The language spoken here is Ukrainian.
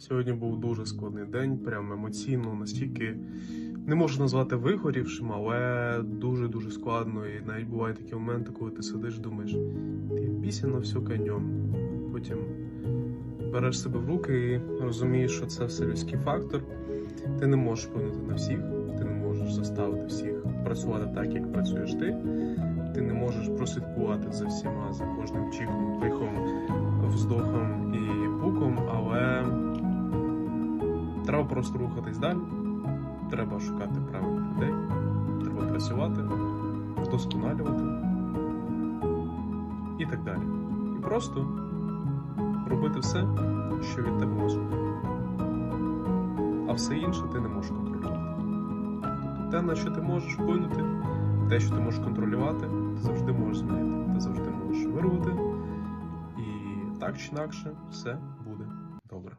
Сьогодні був дуже складний день, прям емоційно, настільки не можу назвати вигорівшим, але дуже-дуже складно. І навіть бувають такі моменти, коли ти сидиш, думаєш, ти пісня на все конем. Потім береш себе в руки і розумієш, що це все людський фактор. Ти не можеш вплинути на всіх, ти не можеш заставити всіх працювати так, як працюєш ти. Ти не можеш прослідкувати за всіма, за кожним чіком, треба просто рухатись далі. Треба шукати правильних людей, треба працювати, вдосконалювати і так далі. І просто робити все, що від тебе можуть. А все інше ти не можеш контролювати. Тобто те, на що ти можеш вплинути, те, що ти можеш контролювати, ти завжди можеш змінити. Ти завжди можеш вирвати. І так чи інакше все буде добре.